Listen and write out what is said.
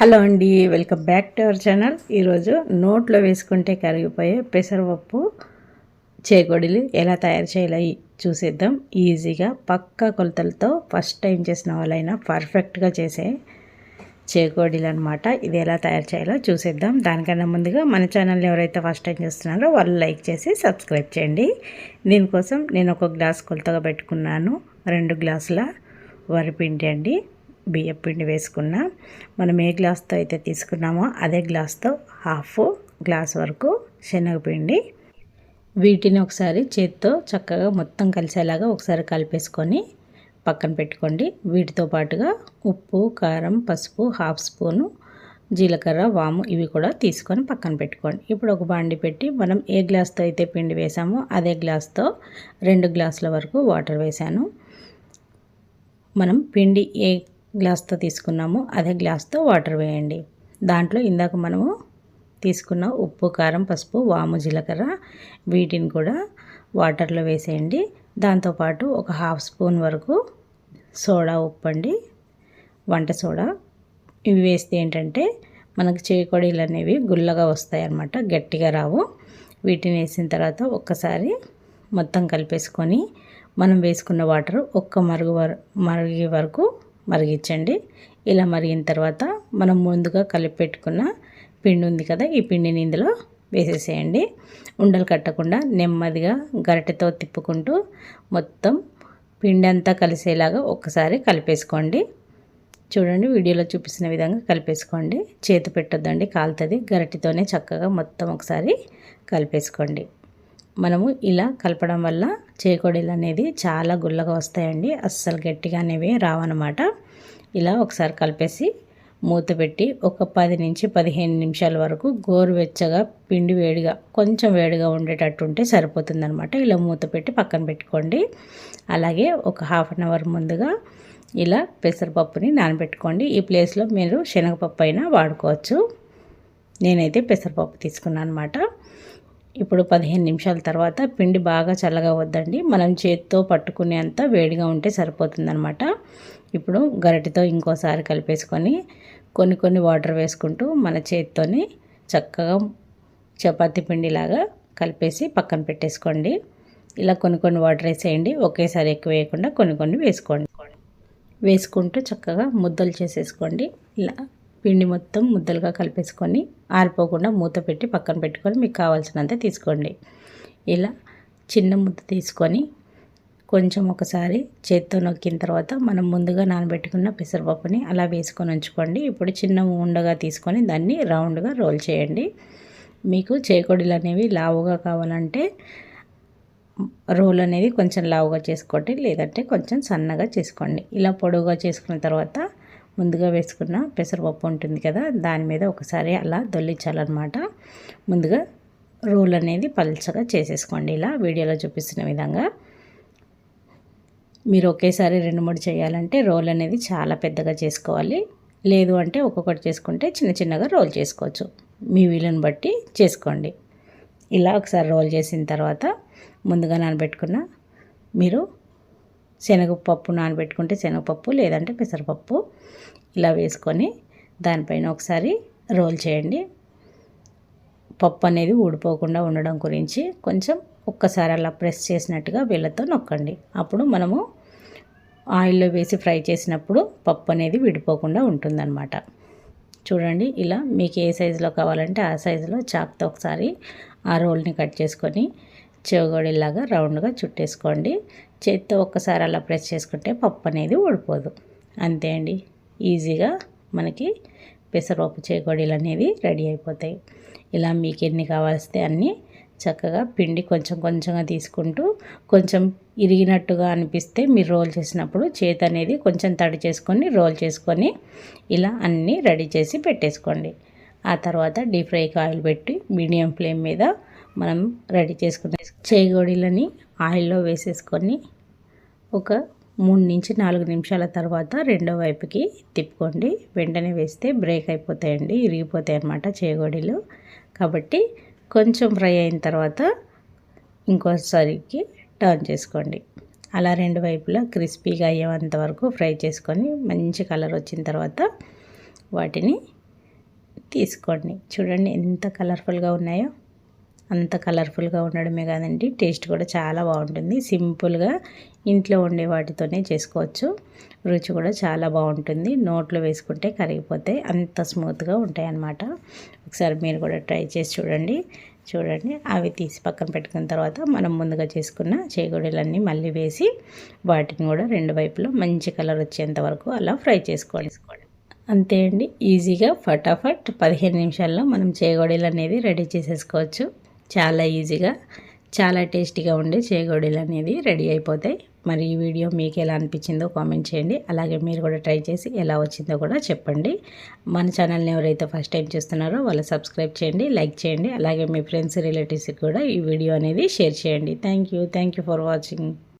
Hello అండి welcome back to our channel. ఈరోజు నోట్లో వేసుకుంటే కరిగిపోయే పెసరపప్పు చేకొడిలు ఎలా తయారు చేయాలో చూసేద్దాం. ఈజీగా పక్కా కొలతలతో ఫస్ట్ టైం చేసిన వాళ్ళైనా పర్ఫెక్ట్గా చేసే చేకోడీలు అనమాట ఇది ఎలా తయారు చేయాలో చూసేద్దాం. దానికన్నా ముందుగా మన ఛానల్ని ఎవరైతే ఫస్ట్ టైం చూస్తున్నారో వాళ్ళు లైక్ చేసి సబ్స్క్రైబ్ చేయండి. దీనికోసం నేను ఒక గ్లాస్ కొలతగా పెట్టుకున్నాను. రెండు గ్లాసుల వరిపిండి అండి. బియ్యం పిండి వేసుకున్నా. మనం ఏ గ్లాస్తో అయితే తీసుకున్నామో అదే గ్లాస్తో హాఫ్ గ్లాస్ వరకు శనగపిండి. వీటిని ఒకసారి చేత్తో చక్కగా మొత్తం కలిసేలాగా ఒకసారి కలిపేసుకొని పక్కన పెట్టుకోండి. వీటితో పాటుగా ఉప్పు కారం పసుపు హాఫ్ స్పూను జీలకర్ర వాము ఇవి కూడా తీసుకొని పక్కన పెట్టుకోండి. ఇప్పుడు ఒక బాండి పెట్టి మనం ఏ గ్లాస్తో అయితే పిండి వేసామో అదే గ్లాస్తో రెండు గ్లాసుల వరకు వాటర్ వేసాను. మనం పిండి ఏ గ్లాస్తో తీసుకున్నాము. అదే గ్లాస్తో వాటర్ వేయండి. దాంట్లో ఇందాక మనము తీసుకున్న ఉప్పు కారం పసుపు వాము జీలకర్ర వీటిని కూడా వాటర్లో వేసేయండి. దాంతోపాటు ఒక హాఫ్ స్పూన్ వరకు సోడా ఉప్పండి. వంట సోడా. ఇవి వేస్తే ఏంటంటే మనకు చేకొడీలు అనేవి గుల్లగా వస్తాయి అన్నమాట గట్టిగా రావు. వీటిని వేసిన తర్వాత ఒక్కసారి మొత్తం కలిపేసుకొని మనం వేసుకున్న వాటర్ ఒక్క మరుగు మరిగే వరకు మరిగించండి. ఇలా మరిగిన తర్వాత మనం ముందుగా కలిపి పెట్టుకున్న పిండి ఉంది కదా ఈ పిండిని ఇందులో వేసేసేయండి. ఉండలు కట్టకుండా నెమ్మదిగా గరిటెతో తిప్పుకుంటూ మొత్తం పిండి అంతా కలిసేలాగా ఒక్కసారి కలిపేసుకోండి. చూడండి వీడియోలో చూపిస్తున్న విధంగా కలిపేసుకోండి. చేతి పెట్టొద్దండి కాలుతుంది. గరిటితోనే చక్కగా మొత్తం ఒకసారి కలిపేసుకోండి. మనము ఇలా కలపడం వల్ల చేకోడీలు అనేది చాలా గుల్లగా వస్తాయండి. అస్సలు గట్టిగా అనేవి రావన్నమాట ఇలా ఒకసారి కలిపేసి మూత పెట్టి ఒక పది నుంచి పదిహేను నిమిషాల వరకు గోరువెచ్చగా పిండి వేడిగా కొంచెం వేడిగా ఉండేటట్టు ఉంటే సరిపోతుందనమాట ఇలా మూత పెట్టి పక్కన పెట్టుకోండి. అలాగే ఒక హాఫ్ అన్ అవర్ ముందుగా ఇలా పెసరపప్పుని నానబెట్టుకోండి. ఈ ప్లేస్లో మీరు శనగపప్పు అయినా వాడుకోవచ్చు. నేనైతే పెసరపప్పు తీసుకున్నాను అనమాట ఇప్పుడు పదిహేను నిమిషాల తర్వాత పిండి బాగా చల్లగా వద్దండి మనం చేతితో పట్టుకునేంత వేడిగా ఉంటే సరిపోతుందనమాట ఇప్పుడు గరిటితో ఇంకోసారి కలిపేసుకొని కొన్ని కొన్ని వాటర్ వేసుకుంటూ మన చేతితోని చక్కగా చపాతి పిండిలాగా కలిపేసి పక్కన పెట్టేసుకోండి. ఇలా కొన్ని కొన్ని వాటర్ వేసేయండి. ఒకేసారి ఎక్కువ వేయకుండా కొన్ని కొన్ని వేసుకోండి. వేసుకుంటూ చక్కగా ముద్దలు చేసేసుకోండి. ఇలా పిండి మొత్తం ముద్దలుగా కలిపేసుకొని ఆరిపోకుండా మూత పెట్టి పక్కన పెట్టుకొని మీకు కావాల్సినంత తీసుకోండి. ఇలా చిన్న ముద్ద తీసుకొని కొంచెం ఒకసారి చేత్తో నొక్కిన తర్వాత మనం ముందుగా నానబెట్టుకున్న పెసరపప్పుని అలా వేసుకొని ఉంచుకోండి. ఇప్పుడు చిన్న ఉండగా తీసుకొని దాన్ని రౌండ్గా రోల్ చేయండి. మీకు చేకొడీలు అనేవి లావుగా కావాలంటే రోల్ అనేది కొంచెం లావుగా చేసుకోండి లేదంటే కొంచెం సన్నగా చేసుకోండి. ఇలా పొడవుగా చేసుకున్న తర్వాత ముందుగా వేసుకున్న పెసరపప్పు ఉంటుంది కదా దాని మీద ఒకసారి అలా దొల్లించాలన్నమాట. ముందుగా రోల్ అనేది పల్చగా చేసేసుకోండి. ఇలా వీడియోలో చూపిస్తున్న విధంగా మీరు ఒకేసారి రెండు మూడు చేయాలంటే రోల్ అనేది చాలా పెద్దగా చేసుకోవాలి. లేదు అంటే ఒక్కొక్కటి చేసుకుంటే చిన్న చిన్నగా రోల్ చేసుకోవచ్చు. మీ వీలుని బట్టి చేసుకోండి. ఇలా ఒకసారి రోల్ చేసిన తర్వాత ముందుగా నానబెట్టుకున్న మీరు శనగపప్పు నానబెట్టుకుంటే శనగపప్పు లేదంటే పెసరపప్పు ఇలా వేసుకొని దానిపైన ఒకసారి రోల్ చేయండి. పప్పు అనేది ఊడిపోకుండా ఉండడం గురించి కొంచెం ఒక్కసారి అలా ప్రెస్ చేసినట్టుగా వీళ్ళతో నొక్కండి. అప్పుడు మనము ఆయిల్లో వేసి ఫ్రై చేసినప్పుడు పప్పు అనేది విడిపోకుండా ఉంటుందన్నమాట. చూడండి ఇలా మీకు ఏ సైజులో కావాలంటే ఆ సైజులో చాక్తో ఒకసారి ఆ రోల్ని కట్ చేసుకొని చెవగొడిలాగా రౌండ్గా చుట్టేసుకోండి. చేత్తో ఒక్కసారి అలా ప్రెస్ చేసుకుంటే పప్పు అనేది ఊడిపోదు. అంతే అండి. ఈజీగా మనకి పెసరపప్పు చేకోడీలు అనేది రెడీ అయిపోతాయి. ఇలా మీకు ఎన్ని కావాల్స్తే అన్నీ చక్కగా పిండి కొంచెం కొంచెంగా తీసుకుంటూ కొంచెం ఇరిగినట్టుగా అనిపిస్తే మీరు రోల్ చేసినప్పుడు చేతి అనేది కొంచెం తడి చేసుకొని రోల్ చేసుకొని ఇలా అన్నీ రెడీ చేసి పెట్టేసుకోండి. ఆ తర్వాత డీప్ ఫ్రైకి ఆయిల్ పెట్టి మీడియం ఫ్లేమ్ మీద మనం రెడీ చేసుకునే చేగోడీలని ఆయిల్లో వేసేసుకొని ఒక మూడు నుంచి నాలుగు నిమిషాల తర్వాత రెండో వైపుకి తిప్పుకోండి. వెంటనే వేస్తే బ్రేక్ అయిపోతాయండి ఇరిగిపోతాయి అన్నమాట చేగోడీలు. కాబట్టి కొంచెం ఫ్రై అయిన తర్వాత ఇంకోసారికి టర్న్ చేసుకోండి. అలా రెండు వైపులా క్రిస్పీగా అయ్యేంత వరకు ఫ్రై చేసుకొని మంచి కలర్ వచ్చిన తర్వాత వాటిని తీసుకోండి. చూడండి ఎంత కలర్ఫుల్గా ఉన్నాయో. అంత కలర్ఫుల్గా ఉండడమే కాదండి. టేస్ట్ కూడా చాలా బాగుంటుంది. సింపుల్గా ఇంట్లో ఉండే వాటితోనే చేసుకోవచ్చు. రుచి కూడా చాలా బాగుంటుంది. నోట్లో వేసుకుంటే కరిగిపోతే అంత స్మూత్గా ఉంటాయి అన్నమాట ఒకసారి మీరు కూడా ట్రై చేసి చూడండి. చూడండి. అవి తీసి పక్కన పెట్టుకున్న తర్వాత మనం ముందుగా చేసుకున్న చేగొడలన్నీ మళ్ళీ వేసి వాటిని కూడా రెండు వైపులో మంచి కలర్ వచ్చేంత వరకు అలా ఫ్రై చేసుకోవాలి. అంతే అండి. ఈజీగా ఫటాఫట్ పదిహేను నిమిషాల్లో మనం చేగోడీలు అనేది రెడీ చేసేసుకోవచ్చు. చాలా ఈజీగా చాలా టేస్టీగా ఉండే చేగోడీలు అనేది రెడీ అయిపోతాయి. మరి ఈ వీడియో మీకు ఎలా అనిపించిందో కామెంట్ చేయండి. అలాగే మీరు కూడా ట్రై చేసి ఎలా వచ్చిందో కూడా చెప్పండి. మన ఛానల్ని ఎవరైతే ఫస్ట్ టైం చూస్తున్నారో వాళ్ళు సబ్స్క్రైబ్ చేయండి లైక్ చేయండి. అలాగే మీ ఫ్రెండ్స్ రిలేటివ్స్కి కూడా ఈ వీడియో అనేది షేర్ చేయండి. Thank you. Thank you for watching.